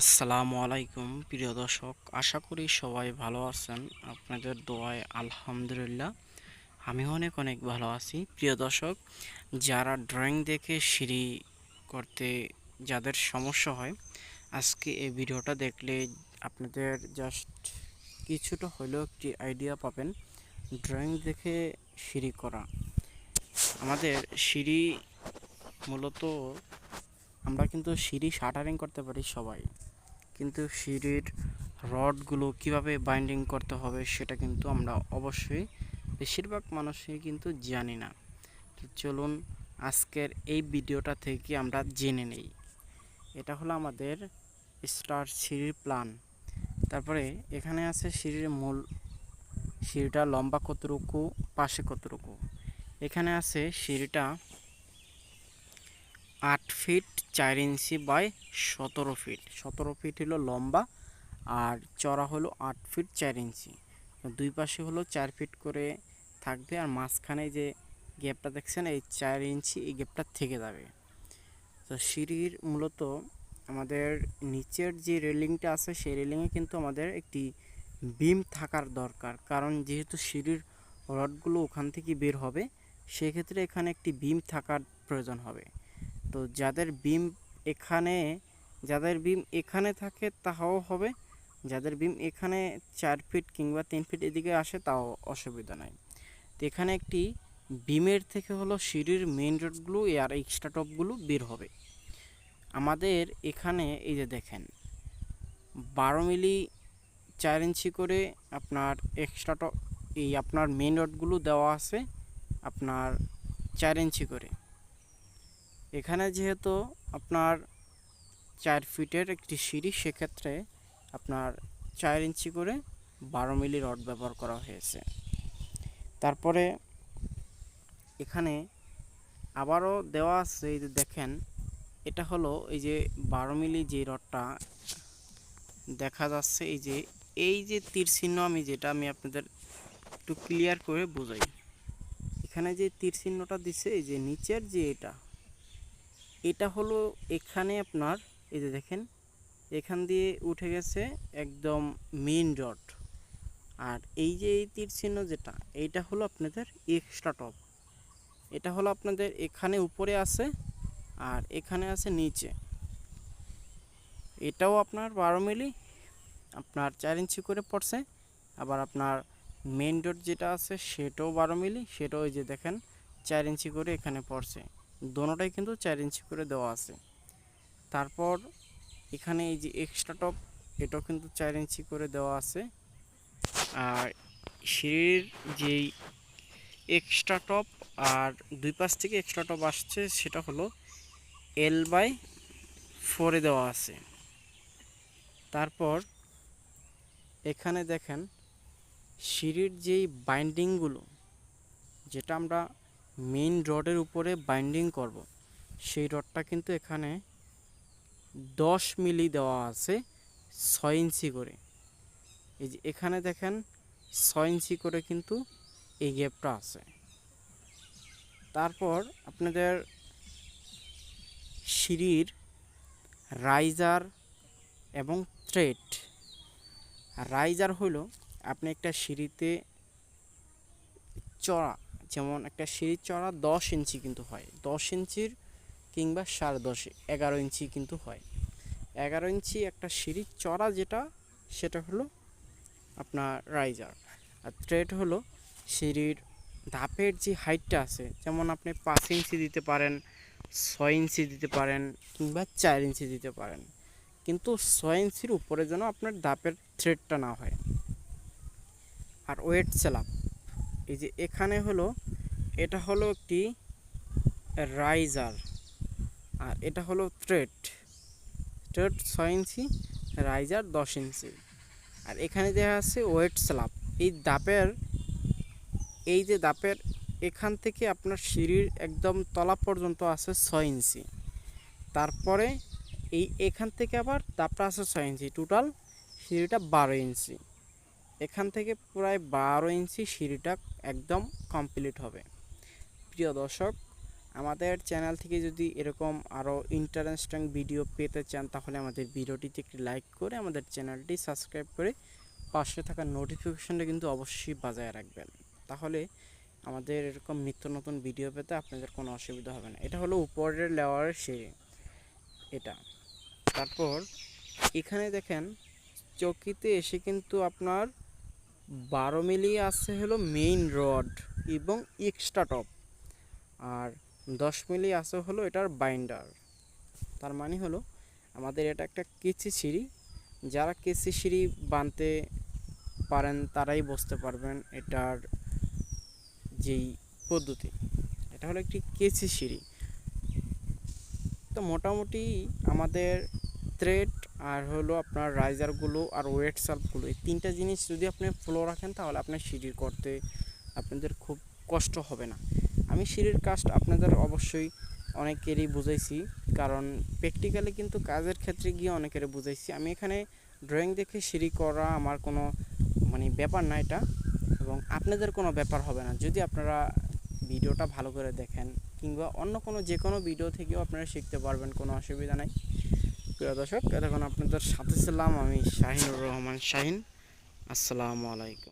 আসসালামু আলাইকুম, প্রিয় দর্শক। আশা করি সবাই ভালো আছেন। আপনাদের দোয়ায় আলহামদুলিল্লাহ। আমি অনেক অনেক ভালো আছি। প্রিয় দর্শক, যারা ড্রয়িং দেখে সিঁড়ি করতে যাদের সমস্যা হয়, আজকে এই ভিডিওটা দেখলে আপনাদের জাস্ট কিছুটা হলেও একটি আইডিয়া পাবেন ড্রয়িং দেখে সিঁড়ি করা। আমাদের সিঁড়ি মূলত আমরা কিন্তু সিঁড়ি শাটারিং করতে পারি সবাই। কিন্তু সিঁড়ির রডগুলো কীভাবে বাইন্ডিং করতে হবে সেটা কিন্তু আমরা অবশ্যই বেশিরভাগ মানুষই কিন্তু জানি না। তো চলুন আজকের এই ভিডিওটা থেকে আমরা জেনে নেই। এটা হলো আমাদের স্টার সিঁড়ির প্ল্যান তারপরে এখানে আছে সিঁড়ির মূল, সিঁড়িটা লম্বা কতটুকু, পাশে কতটুকু? এখানে আছে সিঁড়িটা আট ফিট, চার ইঞ্চি বাই সতেরো ফিট। সতেরো ফিট হলো লম্বা আর চড়া হলো আট ফিট, চার ইঞ্চি। দুই পাশে হলো চার ফিট করে থাকবে আর মাঝখানে যে গ্যাপটা দেখছেন, এই চার ইঞ্চি এই গ্যাপটা থেকে যাবে। তো সিঁড়ির মূলত আমাদের নিচের যে রেলিংটা আছে, সেই রেলিংয়ে কিন্তু আমাদের একটি বিম থাকার দরকার। কারণ যেহেতু সিঁড়ির রডগুলো ওখান থেকে বের হবে, সেক্ষেত্রে এখানে একটি বিম থাকার প্রয়োজন হবে। তো যাদের বিম এখানে, যাদের বিম এখানে থাকে তাও হবে। যাদের বিম এখানে চার ফিট কিংবা তিন ফিট এদিকে আসে তাও অসুবিধা নাই। তো এখানে একটি বিমের থেকে হলো সিঁড়ির মেন রোডগুলো আর এক্সট্রা টপগুলো বের হবে। আমাদের এখানে এই যে দেখেন, বারো মিলি চার ইঞ্চি করে আপনার এক্সট্রা টপ, এই আপনার মেন রোডগুলো দেওয়া আছে আপনার চার ইঞ্চি করে। এখানে যেহেতু আপনার চার ফিটের একটি সিঁড়ি, সেক্ষেত্রে আপনার চার ইঞ্চি করে বারো মিলি রড ব্যবহার করা হয়েছে। তারপরে এখানে আবারও দেওয়া আছে এই যে দেখেন, এটা হলো এই যে বারো মিলি যে রডটা দেখা যাচ্ছে, এই যে এই যে তীর চিহ্ন আমি যেটা আমি আপনাদের একটু ক্লিয়ার করে বোঝাই। এখানে যে তীর চিহ্নটা দিছে, এই যে নিচের যে এটা এটা হলো এখানে আপনার, এই যে দেখেন, এখান দিয়ে উঠে গেছে একদম মেইন রড আর এই যে এই তীর চিহ্ন যেটা, এইটা হলো আপনাদের এক্সট্রা টপ এটা হলো আপনাদের এখানে উপরে আছে আর এখানে আছে নিচে। এটাও আপনার বারো মিলি, আপনার চার ইঞ্চি করে পড়ছে। আবার আপনার মেন রোড যেটা আছে সেটাও বারো মিলি, সেটাও এই যে দেখেন, চার ইঞ্চি করে এখানে পড়ছে। দোনোটাই কিন্তু চার ইঞ্চি করে দেওয়া আছে। তারপর এখানে এই যে এক্সট্রা টপ এটাও কিন্তু চার ইঞ্চি করে দেওয়া আছে। আর সিঁড়ির যেই এক্সট্রা টপ আর দুই পাশ থেকে এক্সট্রা টপ আসছে সেটা হলো এল বাই ফোরে দেওয়া আছে। তারপর এখানে দেখেন সিঁড়ির যেই বাইন্ডিংগুলো যেটা আমরা মেইন রডের উপরে বাইন্ডিং করব। সেই রডটা কিন্তু এখানে দশ মিলি দেওয়া আছে ছয় ইঞ্চি করে। এই যে এখানে দেখেন ছয় ইঞ্চি করে কিন্তু এই গ্যাপটা আছে। তারপর আপনাদের সিঁড়ির রাইজার এবং থ্রেড রাইজার হলো আপনি একটা সিঁড়িতে চড়া যেমন একটা সিঁড়ির চড়া দশ ইঞ্চি কিন্তু হয়, দশ ইঞ্চির কিংবা সাড়ে দশ, এগারো ইঞ্চি কিন্তু হয়। এগারো ইঞ্চি একটা সিঁড়ির চড়া যেটা, সেটা হলো আপনার রাইজার আর থ্রেড হলো সিঁড়ির ধাপের যে হাইটটা আছে, যেমন আপনি পাঁচ ইঞ্চি দিতে পারেন, ছয় ইঞ্চি দিতে পারেন, কিংবা চার ইঞ্চি দিতে পারেন, কিন্তু ছয় ইঞ্চির উপরে যেন আপনার ধাপের থ্রেডটা না হয়। আর ওয়েট সেলাপ এই যে এখানে হলো, এটা হলো একটি রাইজার আর এটা হলো থ্রেড থ্রেড ছয় ইঞ্চি, রাইজার দশ ইঞ্চি। আর এখানে দেওয়া আছে ওয়েট স্ল্যাব। এই দাপের, এই যে দাপের, এখান থেকে আপনার সিঁড়ির একদম তলা পর্যন্ত আছে ছয় ইঞ্চি। তারপরে এই এখান থেকে আবার দাপটা আছে ছয় ইঞ্চি। টোটাল সিঁড়িটা বারো ইঞ্চি। এখান থেকে প্রায় বারো ইঞ্চি সিঁড়িটা একদম কমপ্লিট হবে। প্রিয় দর্শক, আমাদের চ্যানেল থেকে যদি এরকম আরও ইন্টারেস্টিং ভিডিও পেতে চান, তাহলে আমাদের ভিডিওটিতে একটি লাইক করে আমাদের চ্যানেলটি সাবস্ক্রাইব করে পাশে থাকা নোটিফিকেশনটা কিন্তু অবশ্যই বাজায় রাখবেন। তাহলে আমাদের এরকম নিত্য নতুন ভিডিও পেতে আপনাদের কোনো অসুবিধা হবে না। এটা হলো উপরের লেওয়ারের সিঁড়ি, এটা। তারপর এখানে দেখেন, চকিতে এসে কিন্তু আপনার বারো মিলি আছে হলো মেইন রড এবং এক্সট্রা টপ আর দশ মিলি আছে হলো এটার বাইন্ডার তার মানে হলো আমাদের এটা একটা কেচি সিঁড়ি। যারা কেচি সিঁড়ি বানতে পারেন তারাই বুঝতে পারবেন এটার যেই পদ্ধতি। এটা হলো একটি কেচি সিঁড়ি। তো মোটামুটি আমাদের থ্রেড আর হলো আপনার রাইজারগুলো আর ওয়েট সাল্পগুলো এই তিনটা জিনিস যদি আপনি ফ্লো রাখেন তাহলে আপনার সিঁড়ি করতে আপনাদের খুব কষ্ট হবে না। আমি সিঁড়ির কাজটা আপনাদের অবশ্যই অনেকেরই বুঝাইছি, কারণ প্র্যাকটিক্যালি কিন্তু কাজের ক্ষেত্রে গিয়ে অনেকেরই বুঝাইছি। আমি এখানে ড্রয়িং দেখে সিঁড়ি করা আমার কোনো মানে ব্যাপার না এটা, এবং আপনাদের কোনো ব্যাপার হবে না। যদি আপনারা ভিডিওটা ভালো করে দেখেন, কিংবা অন্য কোনো যে কোনো ভিডিও থেকেও আপনারা শিখতে পারবেন, কোনো অসুবিধা নাই। প্রিয় দর্শক এতক্ষণ আপনাদের সাথে ছিলাম আমি শাহিনুর রহমান শাহিন। আসসালামু আলাইকুম।